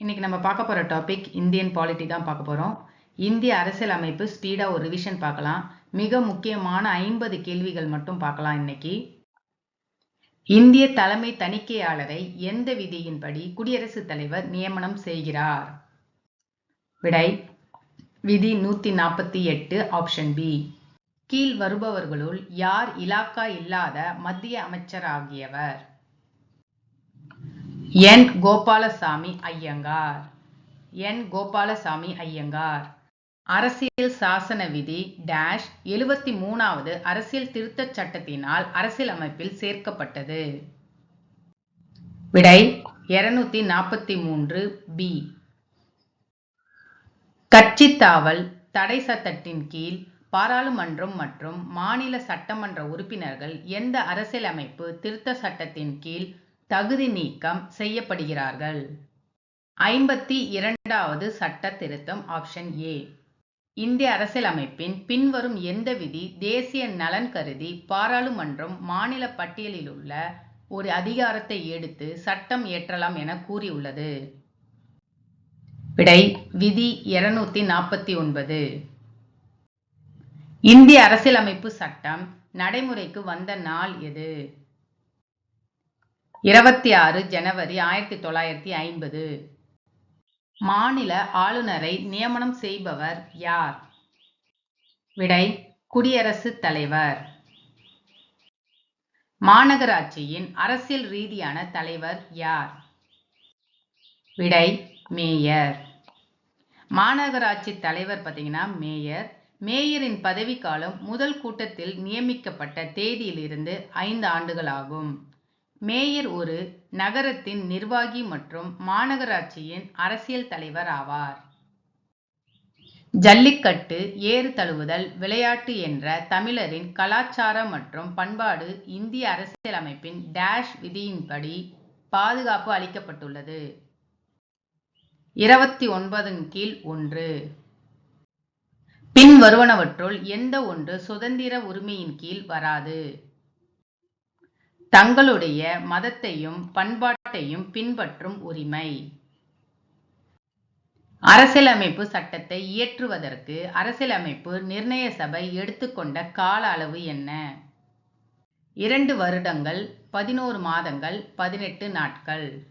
இன்னைக்கு நம்ம பார்க்க போகிற டாபிக் இந்தியன் பாலிட்டி தான் பார்க்க போகிறோம் இந்திய அரசியல் அமைப்பு ஸ்பீடாக ஒரு ரிவிஷன் பார்க்கலாம். மிக முக்கியமான ஐம்பது கேள்விகள் மட்டும் பார்க்கலாம் இன்னைக்கு. இந்திய தலைமை தணிக்கையாளரை எந்த விதியின்படி குடியரசுத் தலைவர் நியமனம் செய்கிறார்? விடை விதி நூத்தி நாற்பத்தி எட்டு ஆப்ஷன் பி கீழ் வருபவர்களுள் யார் இலாக்கா இல்லாத மத்திய அமைச்சராகியவர் என் கோபாலசாமி ஐயங்கார். என் கோபாலசாமி ஐயங்கார். அரசியல் சாசன விதி டேஷ் எழுபத்தி மூணாவது அரசியல் திருத்தச் சட்டத்தினால் அரசியல் அமைப்பில் சேர்க்கப்பட்டது. விடை இருநூத்தி நாற்பத்தி மூன்று பி. கட்சி தாவல் தடை சட்டத்தின் கீழ் பாராளுமன்றம் மற்றும் மாநில சட்டமன்ற உறுப்பினர்கள் எந்த அரசியலமைப்பு திருத்த சட்டத்தின் கீழ் தகுதி நீக்கம் செய்யப்படுகிறார்கள். ஐம்பத்தி இரண்டாவது சட்ட திருத்தம் ஆப்ஷன் ஏ இந்திய அரசியலமைப்பின் பின்வரும் எந்த விதி தேசிய நலன் கருதி பாராளுமன்றம் மாநில பட்டியலில் உள்ள ஒரு அதிகாரத்தை எடுத்து சட்டம் இயற்றலாம் என கூறியுள்ளது. விடை விதி இருநூத்தி நாற்பத்தி ஒன்பது. இந்திய அரசியலமைப்பு சட்டம் நடைமுறைக்கு வந்த நாள் எது? இருபத்தி ஆறு ஜனவரி ஆயிரத்தி தொள்ளாயிரத்தி ஐம்பது. மாநில ஆளுநரை நியமனம் செய்பவர் யார்? விடை குடியரசுத் தலைவர். மாநகராட்சியின் அரசியல் ரீதியான தலைவர் யார்? விடை மேயர். மாநகராட்சி தலைவர் பார்த்தீங்கன்னா மேயர். மேயரின் பதவிக்காலம் முதல் கூட்டத்தில் நியமிக்கப்பட்ட தேதியிலிருந்து ஐந்து ஆண்டுகள் ஆகும். மேயர் ஒரு நகரத்தின் நிர்வாகி மற்றும் மாநகராட்சியின் அரசியல் தலைவர் ஆவார். ஜல்லிக்கட்டு ஏறு தழுவுதல் விளையாட்டு என்ற தமிழரின் கலாச்சார மற்றும் பண்பாடு இந்திய அரசியலமைப்பின் டேஷ் விதியின்படி பாதுகாப்பு அளிக்கப்பட்டுள்ளது. இருபத்தி ஒன்பதின் கீழ் ஒன்று. பின் வருவனவற்றுள் எந்த ஒன்று சுதந்திர உரிமையின் கீழ் வராது. தங்களுடைய மதத்தையும் பண்பாட்டையும் பின்பற்றும் உரிமை. அரசியலமைப்பு சட்டத்தை இயற்றுவதற்கு அரசியலமைப்பு நிர்ணய சபை எடுத்துக்கொண்ட கால அளவு என்ன? இரண்டு வருடங்கள் பதினோரு மாதங்கள் பதினெட்டு நாட்கள்.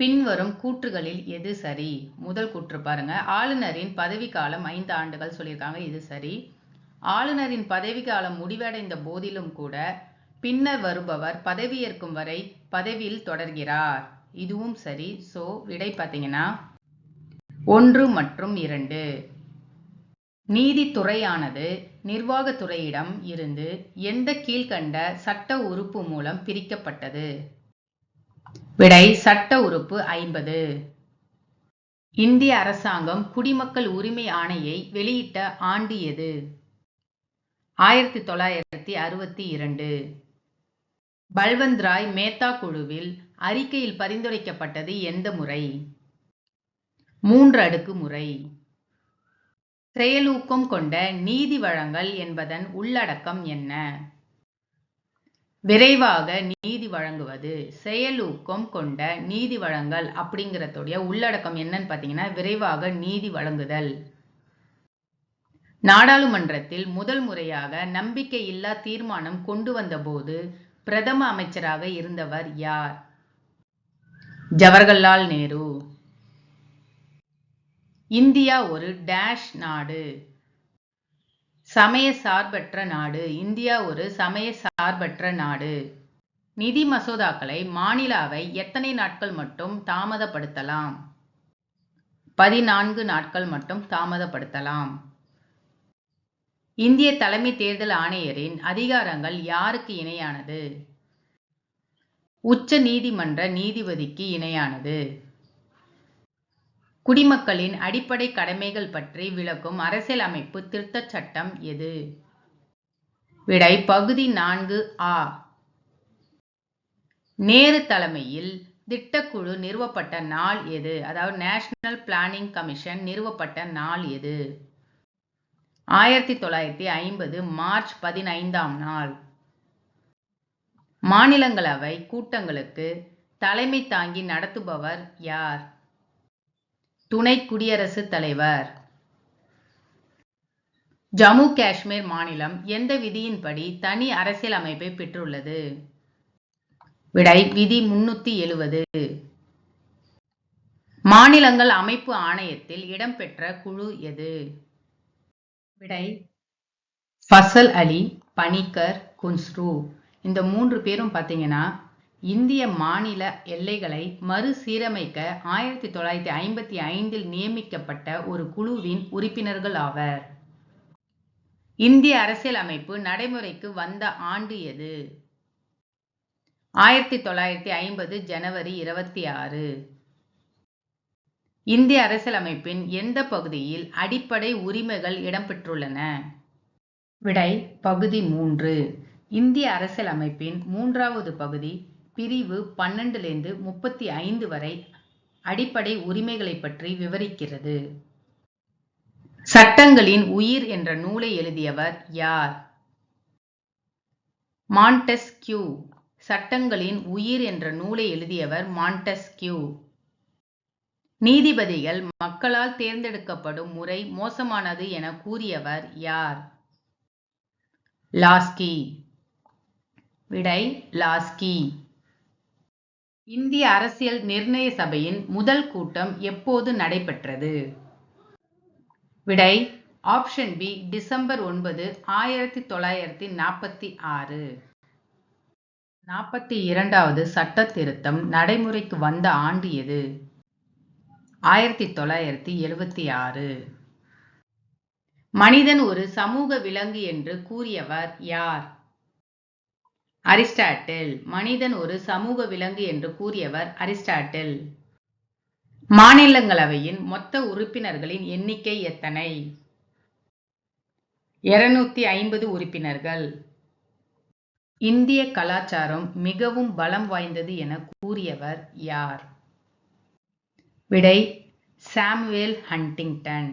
பின்வரும் கூற்றுகளில் எது சரி? முதல் கூற்று பாருங்க. ஆளுநரின் பதவிக்காலம் ஐந்து ஆண்டுகள் சொல்லியிருக்காங்க. இது சரி. ஆளுநரின் பதவிக்காலம் முடிவடைந்த போதிலும் கூட பின்னர் வருபவர் பதவியேற்கும் வரை பதவியில் தொடர்கிறார். இதுவும் சரி. ஸோ விடை பார்த்தீங்கன்னா ஒன்று மற்றும் இரண்டு. நீதித்துறையானது நிர்வாகத்துறையிடம் இருந்து எந்த கீழ்கண்ட சட்ட உறுப்பு மூலம் பிரிக்கப்பட்டது? விடை சட்ட உறுப்பு ஐம்பது. இந்திய அரசாங்கம் குடிமக்கள் உரிமை ஆணையை வெளியிட்ட ஆண்டு எது? ஆயிரத்தி தொள்ளாயிரத்தி அறுபத்தி இரண்டு. பல்வந்த் ராய் மேத்தா குழுவில் அறிக்கையில் பரிந்துரைக்கப்பட்டது எந்த முறை? மூன்று அடுக்கு முறை. செயலூக்கம் கொண்ட நீதி வழங்கல் என்பதன் உள்ளடக்கம் என்ன? விரைவாக நீதி வழங்குவது செயலூக்கம் கொண்ட நீதி வழங்கல் அப்படிங்கிறதுடைய உள்ளடக்கம் என்னன்னு பார்த்தீங்கன்னா விரைவாக நீதி வழங்குதல். நாடாளுமன்றத்தில் முதல் முறையாக நம்பிக்கையில்லா தீர்மானம் கொண்டு வந்தபோது பிரதம அமைச்சராக இருந்தவர் யார்? ஜவஹர்லால் நேரு. இந்தியா ஒரு டேஷ் நாடு. சமய சார்பற்ற நாடு. இந்தியா ஒரு சமய சார்பற்ற நாடு. நிதி மசோதாக்களை மாநில அவை எத்தனை நாட்கள் மட்டும் தாமதப்படுத்தலாம்? பதினான்கு நாட்கள் மட்டும் தாமதப்படுத்தலாம். இந்திய தலைமை தேர்தல் ஆணையரின் அதிகாரங்கள் யாருக்கு இணையானது? உச்ச நீதிமன்ற நீதிபதிக்கு இணையானது. குடிமக்களின் அடிப்படை கடமைகள் பற்றி விளக்கும் அரசியலமைப்பு திருத்தச் சட்டம் எது? விடை பகுதி நான்கு ஆ. நேரு தலைமையில் திட்டக்குழு நிறுவப்பட்ட நாள் எது? அதாவது நேஷனல் பிளானிங் கமிஷன் நிறுவப்பட்ட நாள் எது? ஆயிரத்தி தொள்ளாயிரத்தி ஐம்பது மார்ச் பதினைந்தாம் நாள். மாநிலங்களவை கூட்டங்களுக்கு தலைமை தாங்கி நடத்துபவர் யார்? துணை குடியரசுத் தலைவர். ஜம்மு காஷ்மீர் மாநிலம் எந்த விதியின்படி தனி அரசியல் அமைப்பை பெற்றுள்ளது? விடை விதி முன்னூத்தி எழுவது. மாநிலங்கள் அமைப்பு ஆணையத்தில் இடம்பெற்ற குழு எது? விடை. ஃபசல் அலி பனிக்கர் குன்ஸ்ரு. இந்த மூன்று பேரும் பார்த்தீங்கன்னா இந்திய மாநில எல்லைகளை மறுசீரமைக்க ஆயிரத்தி தொள்ளாயிரத்தி ஐம்பத்தி ஐந்தில் நியமிக்கப்பட்ட ஒரு குழுவின் உறுப்பினர்கள் ஆவர். இந்திய அரசியலமைப்பு நடைமுறைக்கு வந்த ஆண்டு எது? ஆயிரத்தி தொள்ளாயிரத்தி ஐம்பது ஜனவரி இருபத்தி ஆறு. இந்திய அரசியலமைப்பின் எந்த பகுதியில் அடிப்படை உரிமைகள் இடம்பெற்றுள்ளன? விடை பகுதி மூன்று. இந்திய அரசியலமைப்பின் மூன்றாவது பகுதி பிரிவு பன்னெண்டுலேருந்து முப்பத்தி ஐந்து வரை அடிப்படை உரிமைகளை பற்றி விவரிக்கிறது. சட்டங்களின் உயிர் என்ற நூலை எழுதியவர் யார்? மான்டெஸ்கியூ சட்டங்களின் உயிர் என்ற நூலை எழுதியவர் மான்டெஸ்கியூ நீதிபதிகள் மக்களால் தேர்ந்தெடுக்கப்படும் முறை மோசமானது என கூறியவர் யார்? லாஸ்கி. விடை லாஸ்கி. இந்திய அரசியல் நிர்ணய சபையின் முதல் கூட்டம் எப்போது நடைபெற்றது? விடை ஆப்ஷன் பி டிசம்பர் ஒன்பது ஆயிரத்தி தொள்ளாயிரத்தி நாற்பத்தி ஆறு. நாற்பத்தி இரண்டாவது சட்ட திருத்தம் நடைமுறைக்கு வந்த ஆண்டு எது? ஆயிரத்தி தொள்ளாயிரத்தி எழுபத்தி ஆறு. மனிதன் ஒரு சமூக விலங்கு என்று கூறியவர் யார்? அரிஸ்டாட்டில். மனிதன் ஒரு சமூக விலங்கு என்று கூறியவர் அரிஸ்டாட்டில். மாநிலங்களவையின் மொத்த உறுப்பினர்களின் எண்ணிக்கை எத்தனை? இருநூத்தி ஐம்பது உறுப்பினர்கள். இந்திய கலாச்சாரம் மிகவும் பலம் வாய்ந்தது என கூறியவர் யார்? விடை சாமுவேல் ஹண்டிங்டன்.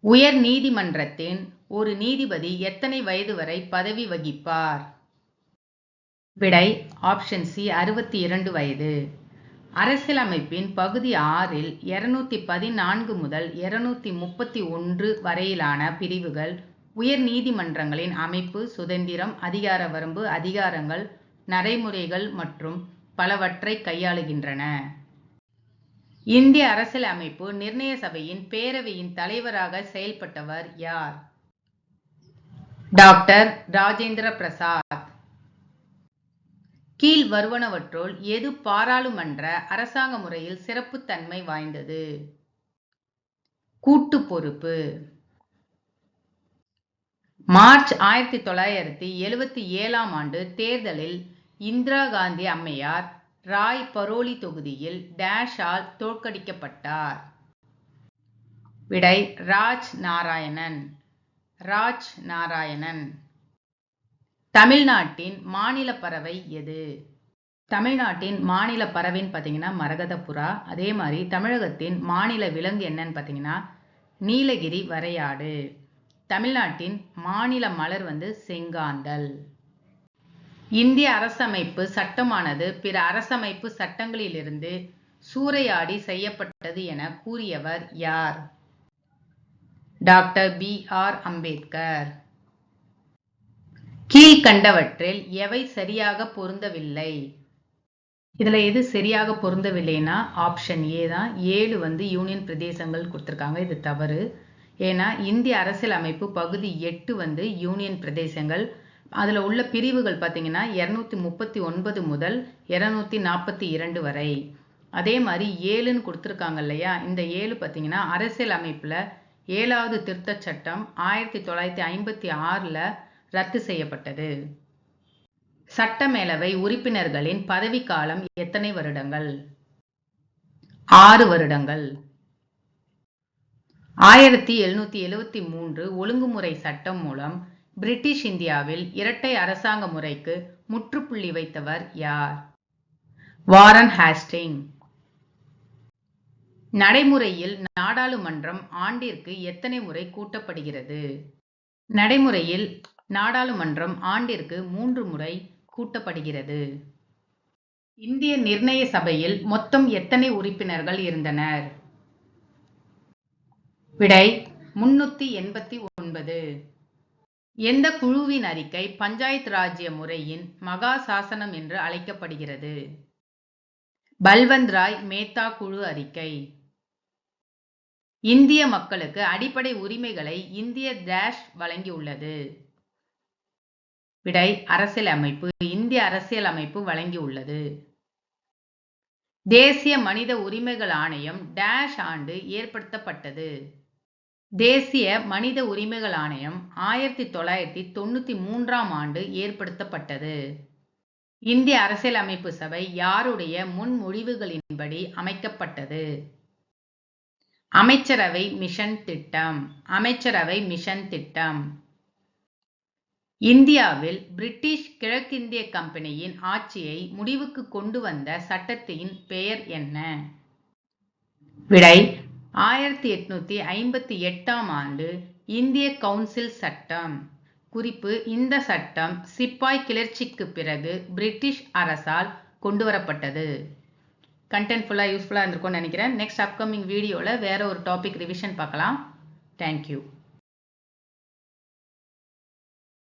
உயர் நீதிமன்றத்தின் ஒரு நீதிபதி எத்தனை வயது வரை பதவி வகிப்பார்? விடை ஆப்ஷன் சி அறுபத்தி இரண்டு வயது. அரசியலமைப்பின் பகுதி ஆறில் இருநூத்தி பதினான்கு முதல் இருநூத்தி முப்பத்தி ஒன்று வரையிலான பிரிவுகள் உயர் நீதிமன்றங்களின் அமைப்பு சுதந்திரம் அதிகார வரம்பு அதிகாரங்கள் நடைமுறைகள் மற்றும் பலவற்றை கையாளுகின்றன. இந்திய அரசியலமைப்பு நிர்ணய சபையின் பேரவையின் தலைவராக செயல்பட்டவர் யார்? டாக்டர் ராஜேந்திர பிரசாத். கீழ் வருவனவற்றுள் எது பாராளுமன்ற அரசாங்க முறையில் சிறப்புத்தன்மை வாய்ந்தது? கூட்டு பொறுப்பு. மார்ச் ஆயிரத்தி தொள்ளாயிரத்தி எழுவத்தி ஏழாம் ஆண்டு தேர்தலில் இந்திரா காந்தி அம்மையார் ராய் பரோலி தொகுதியில் டேஷால் தோற்கடிக்கப்பட்டார். விடை ராஜ் நாராயணன். ராஜ் நாராயணன். தமிழ்நாட்டின் மாநில பறவை எது? தமிழ்நாட்டின் மாநில பறவைன்னு பார்த்தீங்கன்னா மரகதபுரா. அதே மாதிரி தமிழகத்தின் மாநில விலங்கு என்னன்னு பார்த்தீங்கன்னா நீலகிரி வரையாடு. தமிழ்நாட்டின் மாநில மலர் வந்து செங்காந்தல். இந்திய அரசமைப்பு சட்டமானது பிற அரசமைப்பு சட்டங்களிலிருந்து சூறையாடி செய்யப்பட்டது என கூறியவர் யார்? Doctor B. ஆர். அம்பேத்கர். கீழ்கண்டவற்றில் எவை சரியாக பொருந்தவில்லை? இதுல எது சரியாக பொருந்தவில்லைன்னா ஆப்ஷன் ஏ தான். ஏழு வந்து யூனியன் பிரதேசங்கள் கொடுத்துருக்காங்க. இது தவறு. ஏன்னா இந்திய அரசியல் அமைப்பு பகுதி எட்டு வந்து யூனியன் பிரதேசங்கள் அதில் உள்ள பிரிவுகள் பார்த்தீங்கன்னா இரநூத்தி முப்பத்தி ஒன்பது முதல் இரநூத்தி நாற்பத்தி இரண்டு வரை. அதே மாதிரி ஏழுன்னு கொடுத்துருக்காங்க இல்லையா? இந்த ஏழு பார்த்தீங்கன்னா அரசியல் அமைப்பில் ஏழாவது திருத்த சட்டம் ஆயிரத்தி தொள்ளாயிரத்தி ஐம்பத்தி ஆறில் ரத்து செய்யப்பட்டது. சட்டமேலவை உறுப்பினர்களின் பதவிக்காலம் எத்தனை வருடங்கள்? ஆறு வருடங்கள். ஆயிரத்தி எழுநூத்தி எழுவத்தி மூன்று ஒழுங்குமுறை சட்டம் மூலம் பிரிட்டிஷ் இந்தியாவில் இரட்டை அரசாங்க முறைக்கு முற்றுப்புள்ளி வைத்தவர் யார்? Warren Hasting. நடைமுறையில் நாடாளுமன்றம் ஆண்டிற்கு எத்தனை முறை கூட்டப்படுகிறது? நடைமுறையில் நாடாளுமன்றம் ஆண்டிற்கு மூன்று முறை கூட்டப்படுகிறது. இந்திய நிர்ணய சபையில் மொத்தம் எத்தனை உறுப்பினர்கள் இருந்தனர்? விடை முன்னூத்தி எண்பத்தி ஒன்பது. எந்த குழுவின் அறிக்கை பஞ்சாயத் ராஜ்ய முறையின் மகா சாசனம் என்று அழைக்கப்படுகிறது? பல்வந்த் ராய் மேத்தா குழு அறிக்கை. இந்திய மக்களுக்கு அடிப்படை உரிமைகளை இந்திய டேஷ் வழங்கியுள்ளது. விடை அரசியல் அமைப்பு இந்திய அரசியல் அமைப்பு வழங்கியுள்ளது. தேசிய மனித உரிமைகள் ஆணையம் டேஷ் ஆண்டு ஏற்படுத்தப்பட்டது. தேசிய மனித உரிமைகள் ஆணையம் ஆயிரத்தி தொள்ளாயிரத்தி தொண்ணூத்தி மூன்றாம் ஆண்டு ஏற்படுத்தப்பட்டது. இந்திய அரசியலமைப்பு சபை யாருடைய முன்மொழிவுகளின்படி அமைக்கப்பட்டது? அமைச்சரவை மிஷன் திட்டம் அமைச்சரவை மிஷன் திட்டம். இந்தியாவில் பிரிட்டிஷ் கிழக்கிந்திய கம்பெனியின் ஆட்சியை முடிவுக்கு கொண்டு வந்த சட்டத்தின் பெயர் என்ன? விடை ஆயிரத்தி எட்நூத்தி ஐம்பத்தி எட்டாம் ஆண்டு இந்திய கவுன்சில் சட்டம். குறிப்பு இந்த சட்டம் சிப்பாய் கிளர்ச்சிக்கு பிறகு பிரிட்டிஷ் அரசால் கொண்டு வரப்பட்டது கண்டென்ட் ஃபுல்லாக யூஸ்ஃபுல்லாக இருந்திருக்கும்னு நினைக்கிறேன். நெக்ஸ்ட் அப்கமிங் வீடியோவில் வேற ஒரு டாபிக் ரிவிஷன் பார்க்கலாம். தேங்க்யூ